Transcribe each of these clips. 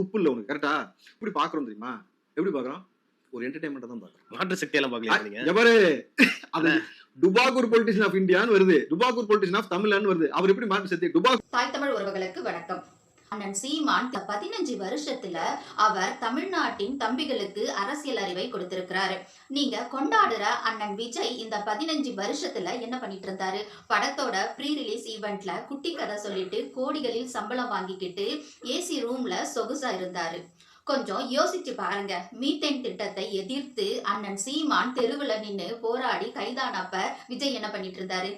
துப்பு இல்ல உனக்கு கரெக்டா இப்படி பாக்குறோம் தெரியுமா? எப்படி பாக்குறோம் ஒரு என்டர்டைன்மெண்ட் தான் பாக்குறோம் மாற்று சக்தி எல்லாம் பாக்கல எவரு? அது டுபாகூர் பொலிட்டிஷியன் ஆஃப் இந்தியான்னு வருது. டுபாகூர் பொலிட்டிஷியன் ஆஃப் தமிழ்னு வருது. அவர் எப்படி மாற்று சக்தி? டுபா தாய் தமிழ் உறவுகளுக்கு வணக்கம். அண்ணன் சீமான் பதினஞ்சு வருஷத்துல அவர் தமிழ்நாட்டின் தம்பிகளுக்கு அரசியல் அறிவை கொடுத்திருக்கிறாரு. நீங்க கொண்டாடுற அண்ணன் விஜய் இந்த பதினஞ்சு வருஷத்துல என்ன பண்ணிட்டு இருந்தாரு? படத்தோட ப்ரீ ரிலீஸ் ஈவெண்ட்ல குட்டி கதை சொல்லிட்டு கோடிகளில் சம்பளம் வாங்கிக்கிட்டு ஏசி ரூம்ல சொகுசா இருந்தாரு. கொஞ்சம் யோசிச்சு பாருங்க. மீத்தேன் திட்டத்தை எதிர்த்து அண்ணன் சீமான் தெருவுல நின்று போராடி கைதானப்ப விஜய் என்ன பண்ணிட்டு இருந்தாரு?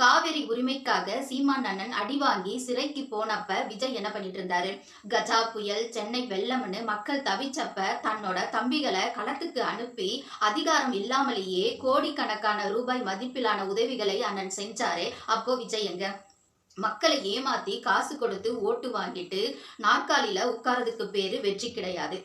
காவிரி உரிமைக்காக சீமான் அண்ணன் அடி வாங்கி சிறைக்கு போனப்ப விஜய் என்ன பண்ணிட்டு இருந்தாரு? கஜா புயல் சென்னை வெள்ளம்னு மக்கள் தவிச்சப்ப தன்னோட தம்பிகளை களத்துக்கு அனுப்பி அதிகாரம் இல்லாமலேயே கோடிக்கணக்கான ரூபாய் மதிப்பிலான உதவிகளை அண்ணன் செஞ்சாரு. அப்போ விஜய் எங்க? மக்களை ஏமாத்தி காசு கொடுத்து ஓட்டு வாங்கிட்டு நாற்காலியில உட்கார்றதுக்கு பேரு வெற்றி கிடையாது.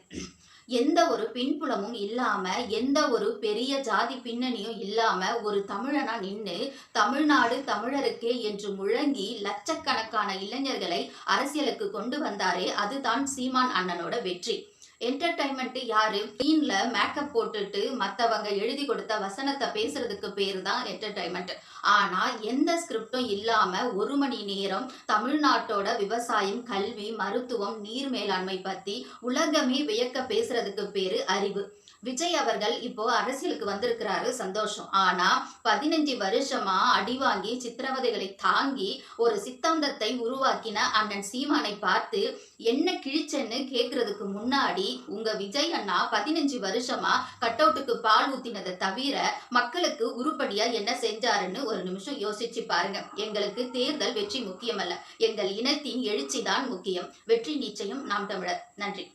எந்த ஒரு பின்புலமும் இல்லாம எந்த ஒரு பெரிய ஜாதி பின்னணியும் இல்லாம ஒரு தமிழனா நின்று தமிழ்நாடு தமிழருக்கே என்று முழங்கி லட்சக்கணக்கான இளைஞர்களை அரசியலுக்கு கொண்டு வந்தாரே அதுதான் சீமான் அண்ணனோட வெற்றி. என்டர்டைன்மெண்ட் யாரு? ஸ்கிரீன்ல மேக்கப் போட்டுட்டு மத்தவங்க எழுதி கொடுத்த வசனத்தை பேசுறதுக்கு பேர் தான் என்டர்டைன்மெண்ட் ஆனா எந்த ஸ்கிரிப்டும் இல்லாம ஒரு மணி நேரம் தமிழ்நாட்டோட விவசாயம் கல்வி மருத்துவம் நீர் மேலாண்மை பத்தி உலகமே வியக்க பேசுறதுக்கு பேரு அறிவு. விஜய் அவர்கள் இப்போ அரசியலுக்கு வந்திருக்கிறாரு சந்தோஷம். ஆனா பதினஞ்சு வருஷமா அடி வாங்கி சித்திரவதைகளை தாங்கி ஒரு சித்தாந்தத்தை உருவாக்கின அண்ணன் சீமானை பார்த்து என்ன கிழிச்சன்னு கேக்குறதுக்கு முன்னாடி உங்க விஜய் அண்ணா பதினஞ்சு வருஷமா கட் அவுட்டுக்கு பால் ஊத்தினதை தவிர மக்களுக்கு உருப்படியா என்ன செஞ்சாருன்னு ஒரு நிமிஷம் யோசிச்சு பாருங்க. எங்களுக்கு தேர்தல் வெற்றி முக்கியமல்ல. எங்கள் இனத்தின் எழுச்சி தான் முக்கியம். வெற்றி நிச்சயம் நாம் தமிழர். நன்றி.